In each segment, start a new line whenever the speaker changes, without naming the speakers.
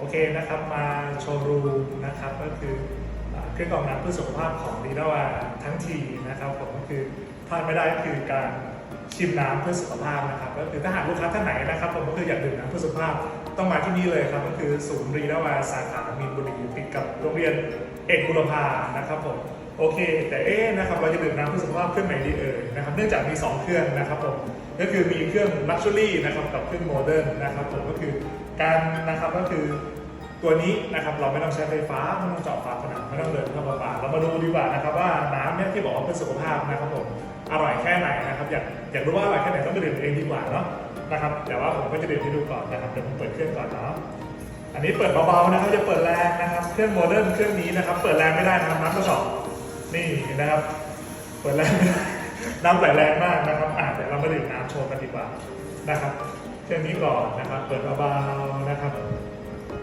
โอเคนะครับมาโชว์รูมนะครับก็คือเครื่องกรองน้ำเพื่อสุขภาพของดีดาวาทั้งทีนะครับผมก็คือพลาดไม่ได้คือการชิมน้ำเพื่อสุขภาพนะครับก็คือถ้าหากลูกค้าท่านไหนนะครับผมก็คืออยากดื่มน้ำเพื่อสุขภาพต้องมาที่นี่เลยครับก็คือศูนย์รีดาวาสาขามีนบุรีติดกับโรงเรียนเอกบุรพานะครับผม โอเค แต่เอ๊ะนะครับเราจะดื่มน้ำเพื่อสุขภาพเครื่องไหนดีเอ่ยนะครับเนื่องจากมีสองเครื่องนะครับผมก็คือมีเครื่องลักชัวรี่นะครับกับเครื่องโมเดิร์นนะครับผมก็คือการนะครับก็คือตัวนี้นะครับเราไม่ต้องใช้ไฟฟ้าไม่ต้องเจาะฝาผนังไม่ต้องเดินเข้าประปาเรามาดูดีกว่านะครับว่าน้ำเนี่ยที่บอกว่าเพื่อสุขภาพนะครับผมอร่อยแค่ไหนนะครับอยากอยากรู้ว่าอร่อยแค่ไหนต้องไปดื่มเองดีกว่าเนาะนะครับแต่ว่าผมก็จะดื่มให้ดูก่อนนะครับเดี๋ยวผมเปิดเครื่องก่อนเนาะอันนี้เปิดเบาๆนะครับจะเปิดแรงนะครับเครื่องโมเดิร์นเครื่องนี้นะครับ เปิดแรงไม่ได้นะครับน้ำกระสอบ นี่นะครับ เปิดแรงไม่ได้น้ำไหลแรงมากนะครับอะเดี๋ยวเรามาดื่มน้ำโชว์กันดีกว่านะครับเครื่องนี้ก่อนนะครับ เปิดเบาๆนะครับ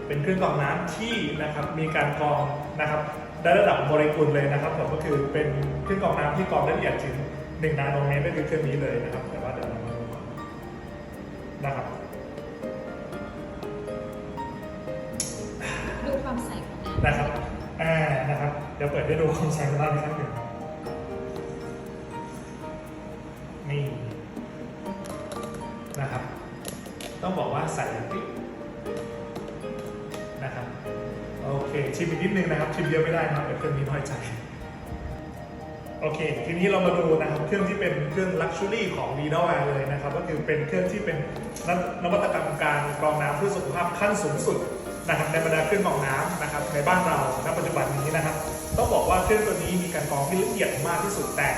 เป็นเครื่องกรองน้ำที่นะครับมีการกรองนะครับได้ระดับโมเลกุลเลยนะครับผมก็คือเป็นเครื่องกรองน้ำที่กรองได้ละเอียดถึง1นาโนเมตรนั่นคือเครื่องนี้เลยนะครับ แต่ว่าเดี๋ยวเรามาดูก่อนนะครับ
ดูความใสของน้ำ
นะครับอ่านะครับ เดี๋ยวเปิดให้ดูความใสกันบ้างนะครับหนึ่งนี่นะครับ ต้องบอกว่าใส่ปิ๊บนะครับ โอเค ชิมอีกนิดนึงนะครับ ชิมเยอะไม่ได้นะเดี๋ยวเครื่องนี้น้อยใจโอเค ทีนี้เรามาดูนะครับเครื่องที่เป็นเครื่องลักชัวรี่ของดีน a าเลยนะครับ ก็คือเป็นเครื่องที่เป็นนวัตกรรมการกรองน้ำเพื่อสุขภาพขั้นสูงสุดนะครับใน เครื่องกรองน้ำนะครับในบ้านเราณปัจจุบันนี้นะครับ ต้องบอกว่าเครื่องตัวนี้มีการกรองที่ละเอียดมากที่สุดแต่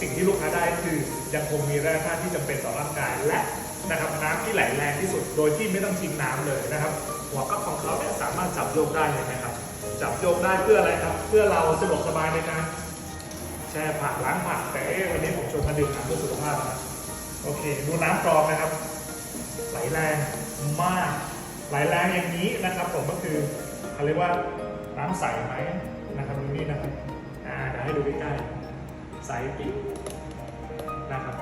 สิ่งที่ลูกค้าได้คือยังคงมีแร่ธาตุที่จำเป็นต่อร่างกายและนะครับน้ำที่ไหลแรงที่สุดโดยที่ไม่ต้องทิ้งน้ำเลยนะครับ หัวก๊อกของเขาเนี่ยสามารถจับโยกได้เลยนะครับ จับโยกได้เพื่ออะไรครับ เพื่อเราสะดวกสบายในการแช่ผักล้างผักแต่เอ๊ะวันนี้ผมชวนมาดื่มน้ำเพื่อสุขภาพนะโอเค ดูน้ำกรองนะครับ ไหลแรงมาก ไหลแรงอย่างนี้นะครับผมก็คือเขาเรียกว่าน้ำใสไหมนะครับดูนี่นะครับอ่าเดี๋ยวให้ดูใกล้ๆใสปิ๊บนะครับ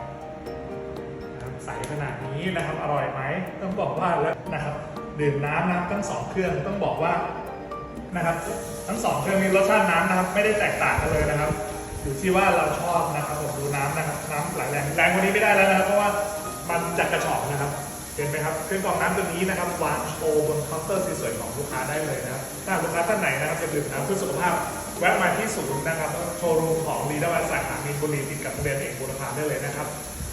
ใสขนาดนี้นะครับอร่อยไหมต้องบอกว่าแล้วนะครับดื่มน้ำนะทั้งสองเครื่องต้องบอกว่านะครับทั้งสองเครื่องนี้รสชาติน้ำนะครับไม่ได้แตกต่างกันเลยนะครับ อยู่ที่ว่าเราชอบนะครับผมดูน้ำนะครับน้ำไหลแรงแรงกว่านี้ไม่ได้แล้วนะครับเพราะว่ามันจะกระชอกนะครับ เห็นไหมครับเครื่องกรองน้ำตัวนี้นะครับวางโชว์บนเคาน์เตอร์สวยๆของลูกค้าได้เลยนะครับถ้าลูกค้าท่านไหนนะครับจะดื่มน้ำเพื่อสุขภาพแวะมาที่ศูนย์นะครับโชว์รูมของลีดาวัสาขามีนบุรีติดกับโรงเรียนเอกบุรพาได้เลยนะครับ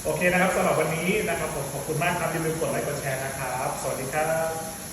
โอเคนะครับสำหรับวันนี้นะครับผมขอบคุณมากครับอย่าลืมกดไลค์กดแชร์นะครับ สวัสดีครับ